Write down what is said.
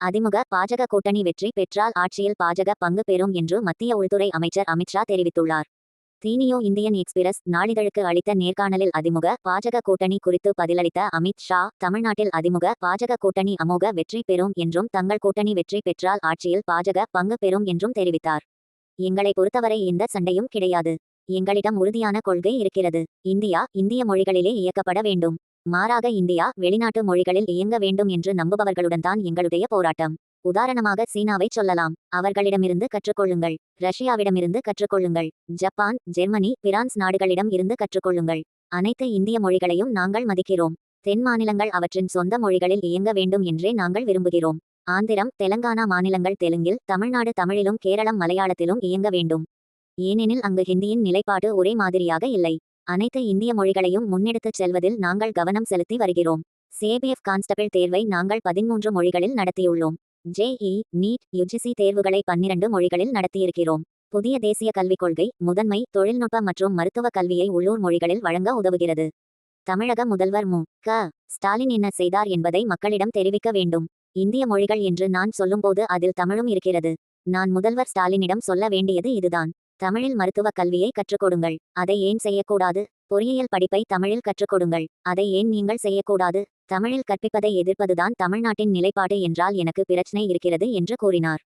அதிமுக பாஜக கூட்டணி வெற்றி பெற்றால் ஆட்சியில் பாஜக பங்கு பெறும் என்று மத்திய உள்துறை அமைச்சர் அமித்ஷா தெரிவித்துள்ளார். தீனியோ இந்தியன் எக்ஸ்பிரஸ் நாளிதழுக்கு அளித்த நேர்காணலில் அதிமுக பாஜக கூட்டணி குறித்து பதிலளித்த அமித் ஷா தமிழ்நாட்டில் அதிமுக பாஜக கூட்டணி அமோக வெற்றி பெறும் என்றும் தங்கள் கூட்டணி வெற்றி பெற்றால் ஆட்சியில் பாஜக பங்கு பெறும் என்றும் தெரிவித்தார். எங்களை பொறுத்தவரை எந்த சண்டையும் கிடையாது. எங்களிடம் உறுதியான கொள்கை இருக்கிறது. இந்தியா இந்திய மொழிகளிலே இயக்கப்பட வேண்டும். மாறாக இந்தியா வெளிநாட்டு மொழிகளில் இயங்க வேண்டும் என்று நம்புபவர்களுடன் தான் எங்களுடைய போராட்டம். உதாரணமாக சீனாவை சொல்லலாம். அவர்களிடமிருந்து கற்றுக்கொள்ளுங்கள். ரஷ்யாவிடமிருந்து கற்றுக்கொள்ளுங்கள். ஜப்பான் ஜெர்மனி பிரான்ஸ் நாடுகளிடம் இருந்து கற்றுக்கொள்ளுங்கள். அனைத்து இந்திய மொழிகளையும் நாங்கள் மதிக்கிறோம். தென் மாநிலங்கள் அவற்றின் சொந்த மொழிகளில் இயங்க வேண்டும் என்றே நாங்கள் விரும்புகிறோம். ஆந்திரம் தெலங்கானா மாநிலங்கள் தெலுங்கில் தமிழ்நாடு தமிழிலும் கேரளம் மலையாளத்திலும் இயங்க வேண்டும். ஏனெனில் அங்கு ஹிந்தியின் நிலைப்பாடு ஒரே மாதிரியாக இல்லை. அனைத்து இந்திய மொழிகளையும் முன்னெடுத்துச் செல்வதில் நாங்கள் கவனம் செலுத்தி வருகிறோம். சேபிஎஃப் கான்ஸ்டபிள் தேர்வை நாங்கள் பதிமூன்று மொழிகளில் நடத்தியுள்ளோம். ஜேஇ நீட் யுஜிசி தேர்வுகளை பன்னிரண்டு மொழிகளில் நடத்தியிருக்கிறோம். புதிய தேசிய கல்விக் கொள்கை முதன்மை தொழில்நுட்ப மற்றும் மருத்துவ கல்வியை உள்ளூர் மொழிகளில் வழங்க உதவுகிறது. தமிழக முதல்வர் மு. க. ஸ்டாலின் என்ன செய்தார் என்பதை மக்களிடம் தெரிவிக்க வேண்டும். இந்திய மொழிகள் என்று நான் சொல்லும்போது அதில் தமிழும் இருக்கிறது. நான் முதல்வர் ஸ்டாலினிடம் சொல்ல வேண்டியது இதுதான். தமிழில் மருத்துவ கல்வியை கற்றுக்கொடுங்கள். அதை ஏன் செய்யக்கூடாது? பொறியியல் படிப்பை தமிழில் கற்றுக்கொடுங்கள். அதை ஏன் நீங்கள் செய்யக்கூடாது? தமிழில் கற்பிப்பதை எதிர்ப்பதுதான் தமிழ்நாட்டின் நிலைப்பாடு என்றால் எனக்கு பிரச்சனை இருக்கிறது என்று கூறினார்.